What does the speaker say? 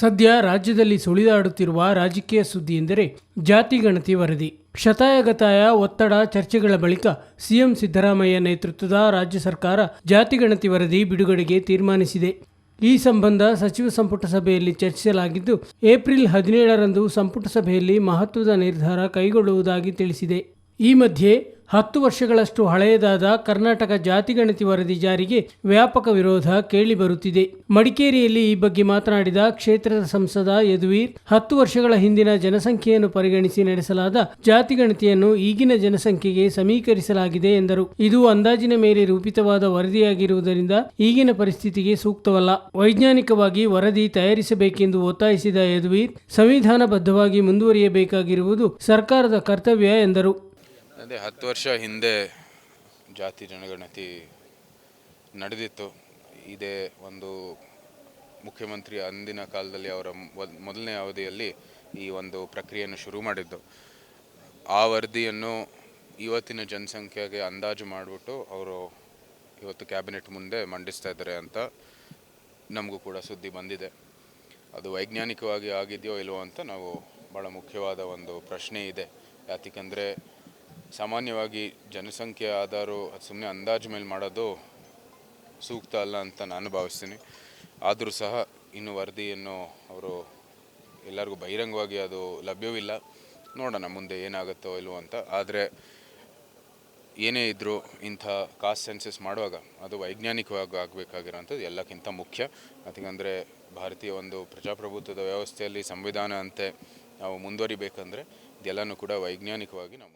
ಸದ್ಯ ರಾಜ್ಯದಲ್ಲಿ ಸುಳಿದಾಡುತ್ತಿರುವ ರಾಜಕೀಯ ಸುದ್ದಿ ಎಂದರೆ ಜಾತಿ ಗಣತಿ ವರದಿ. ಶತಾಯಗತಾಯ ಒತ್ತಡ ಚರ್ಚೆಗಳ ಬಳಿಕ ಸಿಎಂ ಸಿದ್ದರಾಮಯ್ಯ ನೇತೃತ್ವದ ರಾಜ್ಯ ಸರ್ಕಾರ ಜಾತಿ ಗಣತಿ ವರದಿ ಬಿಡುಗಡೆಗೆ ತೀರ್ಮಾನಿಸಿದೆ. ಈ ಸಂಬಂಧ ಸಚಿವ ಸಂಪುಟ ಸಭೆಯಲ್ಲಿ ಚರ್ಚಿಸಲಾಗಿದ್ದು, ಏಪ್ರಿಲ್ ಹದಿನೇಳರಂದು ಸಂಪುಟ ಸಭೆಯಲ್ಲಿ ಮಹತ್ವದ ನಿರ್ಧಾರ ಕೈಗೊಳ್ಳುವುದಾಗಿ ತಿಳಿಸಿದೆ. ಈ ಮಧ್ಯೆ ಹತ್ತು ವರ್ಷಗಳಷ್ಟು ಹಳೆಯದಾದ ಕರ್ನಾಟಕ ಜಾತಿಗಣತಿ ವರದಿ ಜಾರಿಗೆ ವ್ಯಾಪಕ ವಿರೋಧ ಕೇಳಿಬರುತ್ತಿದೆ ಮಡಿಕೇರಿಯಲ್ಲಿ ಈ ಬಗ್ಗೆ ಮಾತನಾಡಿದ ಕ್ಷೇತ್ರದ ಸಂಸದ ಯದುವೀರ್, ಹತ್ತು ವರ್ಷಗಳ ಹಿಂದಿನ ಜನಸಂಖ್ಯೆಯನ್ನು ಪರಿಗಣಿಸಿ ನಡೆಸಲಾದ ಜಾತಿಗಣತಿಯನ್ನು ಈಗಿನ ಜನಸಂಖ್ಯೆಗೆ ಸಮೀಕರಿಸಲಾಗಿದೆ ಎಂದರು. ಇದು ಅಂದಾಜಿನ ಮೇಲೆ ರೂಪಿತವಾದ ವರದಿಯಾಗಿರುವುದರಿಂದ ಈಗಿನ ಪರಿಸ್ಥಿತಿಗೆ ಸೂಕ್ತವಲ್ಲ. ವೈಜ್ಞಾನಿಕವಾಗಿ ವರದಿ ತಯಾರಿಸಬೇಕೆಂದು ಒತ್ತಾಯಿಸಿದ ಯದುವೀರ್, ಸಂವಿಧಾನಬದ್ಧವಾಗಿ ಮುಂದುವರಿಯಬೇಕಾಗಿರುವುದು ಸರ್ಕಾರದ ಕರ್ತವ್ಯ ಎಂದರು. ಅದೇ ಹತ್ತು ವರ್ಷ ಹಿಂದೆ ಜಾತಿ ಜನಗಣತಿ ನಡೆದಿತ್ತು. ಇದೇ ಒಂದು ಮುಖ್ಯಮಂತ್ರಿ ಅಂದಿನ ಕಾಲದಲ್ಲಿ ಅವರ ಮೊದ್- ಮೊದಲನೇ ಅವಧಿಯಲ್ಲಿ ಈ ಒಂದು ಪ್ರಕ್ರಿಯೆಯನ್ನು ಶುರು ಮಾಡಿದ್ದು. ಆ ವರದಿಯನ್ನು ಇವತ್ತಿನ ಜನಸಂಖ್ಯೆಗೆ ಅಂದಾಜು ಮಾಡಿಬಿಟ್ಟು ಅವರು ಇವತ್ತು ಕ್ಯಾಬಿನೆಟ್ ಮುಂದೆ ಮಂಡಿಸ್ತಾ ಇದ್ದಾರೆ ಅಂತ ನಮಗೂ ಕೂಡ ಸುದ್ದಿ ಬಂದಿದೆ. ಅದು ವೈಜ್ಞಾನಿಕವಾಗಿ ಆಗಿದೆಯೋ ಇಲ್ವೋ ಅಂತ ನಾವು ಭಾಳ ಮುಖ್ಯವಾದ ಒಂದು ಪ್ರಶ್ನೆ ಇದೆ. ಯಾತಕ್ಕಂದರೆ ಸಾಮಾನ್ಯವಾಗಿ ಜನಸಂಖ್ಯೆ ಆಧಾರು ಸುಮ್ಮನೆ ಅಂದಾಜು ಮೇಲೆ ಮಾಡೋದು ಸೂಕ್ತ ಅಲ್ಲ ಅಂತ ನಾನು ಭಾವಿಸ್ತೀನಿ. ಆದರೂ ಸಹ ಇನ್ನು ವರದಿಯನ್ನು ಅವರು ಎಲ್ಲರಿಗೂ ಬಹಿರಂಗವಾಗಿ ಅದು ಲಭ್ಯವಿಲ್ಲ. ನೋಡೋಣ ಮುಂದೆ ಏನಾಗುತ್ತೋ ಇಲ್ವೋ ಅಂತ. ಆದರೆ ಏನೇ ಇದ್ದರೂ ಇಂಥ ಕಾಸ್ಟ್ ಸೆನ್ಸಸ್ ಮಾಡುವಾಗ ಅದು ವೈಜ್ಞಾನಿಕವಾಗಿ ಆಗಬೇಕಾಗಿರೋಂಥದ್ದು ಎಲ್ಲಕ್ಕಿಂತ ಮುಖ್ಯ. ಅಂದರೆ ಭಾರತೀಯ ಒಂದು ಪ್ರಜಾಪ್ರಭುತ್ವದ ವ್ಯವಸ್ಥೆಯಲ್ಲಿ ಸಂವಿಧಾನ ಅಂತೆ ನಾವು ಮುಂದುವರಿಬೇಕಂದ್ರೆ ಇದೆಲ್ಲನೂ ಕೂಡ ವೈಜ್ಞಾನಿಕವಾಗಿ ನಾವು